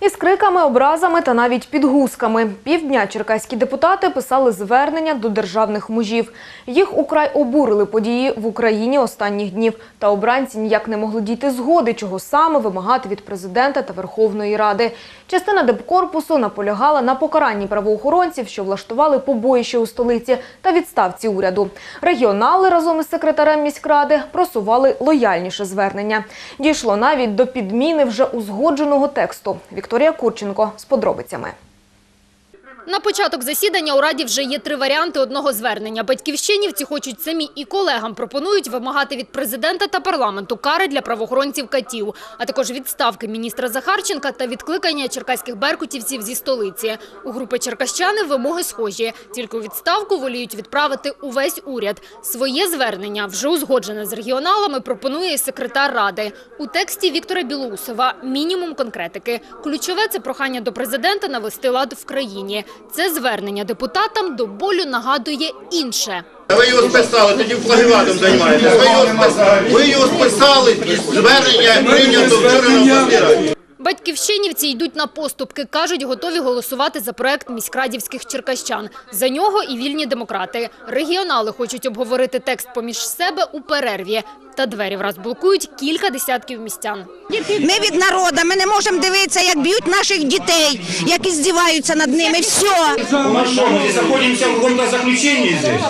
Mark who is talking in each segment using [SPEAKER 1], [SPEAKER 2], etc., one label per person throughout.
[SPEAKER 1] Із криками, образами та навіть підгузками. Півдня черкаські депутати писали звернення до державних мужів. Їх украй обурили події в Україні останніх днів. Та обранці ніяк не могли дійти згоди, чого саме вимагати від президента та Верховної Ради. Частина депкорпусу наполягала на покаранні правоохоронців, що влаштували побоїще у столиці та відставці уряду. Регіонали разом із секретарем міськради просували лояльніше звернення. Дійшло навіть до підміни вже узгодженого тексту. Вікторія Курченко з подробицями.
[SPEAKER 2] На початок засідання у Раді вже є три варіанти одного звернення. Батьківщинівці хочуть самі і колегам пропонують вимагати від президента та парламенту кари для правоохоронців катів, а також відставки міністра Захарченка та відкликання черкаських беркутівців зі столиці. У групи черкащани вимоги схожі. Тільки відставку воліють відправити увесь уряд. Своє звернення, вже узгоджене з регіоналами, пропонує секретар Ради. У тексті Віктора Білоусова мінімум конкретики. Ключове – це прохання до президента навести лад в країні. Це звернення депутатам до болю нагадує інше.
[SPEAKER 3] Ви його списали, тоді плагіатом займаєтесь. Ви його списали, ви його списали, звернення прийнято вчора на обласній.
[SPEAKER 2] Батьківщинівці йдуть на поступки, кажуть, готові голосувати за проект міськрадівських черкащан. За нього і вільні демократи. Регіонали хочуть обговорити текст поміж себе у перерві. Та двері враз блокують кілька десятків містян.
[SPEAKER 4] Ми від народу, ми не можемо дивитися, як б'ють наших дітей, як іздіваються над ними. Все.
[SPEAKER 5] Мы что, мы здесь находимся в каком-то заключении здесь?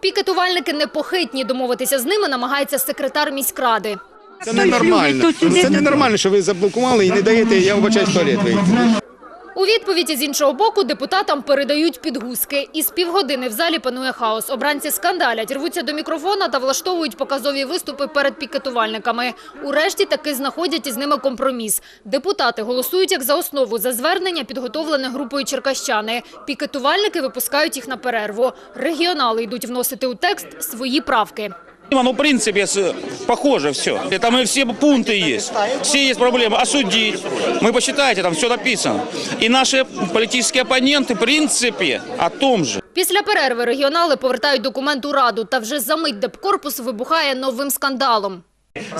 [SPEAKER 2] Пікетувальники непохитні. Домовитися з ними намагається секретар міськради.
[SPEAKER 6] Це ненормально. Це ненормально, що ви заблокували і не даєте, я вибачаюсь, в туалет вийти.
[SPEAKER 2] У відповіді з іншого боку депутатам передають підгузки. Із півгодини в залі панує хаос. Обранці скандалять, рвуться до мікрофона та влаштовують показові виступи перед пікетувальниками. Урешті таки знаходять із ними компроміс. Депутати голосують як за основу за звернення, підготовлене групою черкащани. Пікетувальники випускають їх на перерву. Регіонали йдуть вносити у текст свої правки.
[SPEAKER 5] Ну, в принципе, с- похоже все. Там и все пункты есть. Все есть проблемы. Осудить. Мы посчитайте, там все написано. И наши политические оппоненты, в принципе, о том же.
[SPEAKER 2] Після перерви регіонали повертають документ у Раду. Та вже за мить депкорпус вибухає новим скандалом.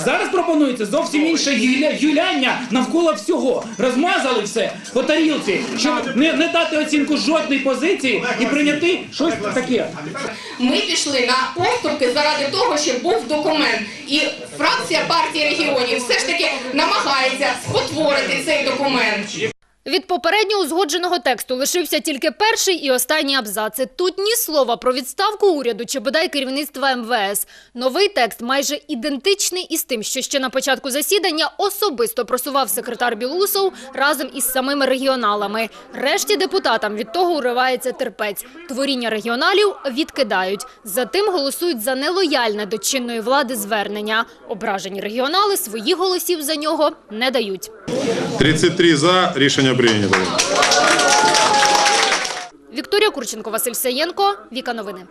[SPEAKER 7] Зараз пропонується зовсім інше юля- юляння навколо всього. Розмазали все по тарілці, щоб не, не дати оцінку жодної позиції і прийняти щось таке.
[SPEAKER 8] Ми пішли на поступки заради того, щоб був документ. І фракція партії регіонів все ж таки намагається спотворити цей документ.
[SPEAKER 2] Від попередньо узгодженого тексту лишився тільки перший і останній абзаци. Тут ні слова про відставку уряду чи бодай керівництва МВС. Новий текст майже ідентичний із тим, що ще на початку засідання особисто просував секретар Білусов разом із самими регіоналами. Решті депутатам від того уривається терпець. Творіння регіоналів відкидають. Затим голосують за нелояльне до чинної влади звернення. Ображені регіонали своїх голосів за нього не дають.
[SPEAKER 9] 33 за. Рішення прийнято.
[SPEAKER 2] Вікторія Курченко, Василь Саєнко, Віка Новини.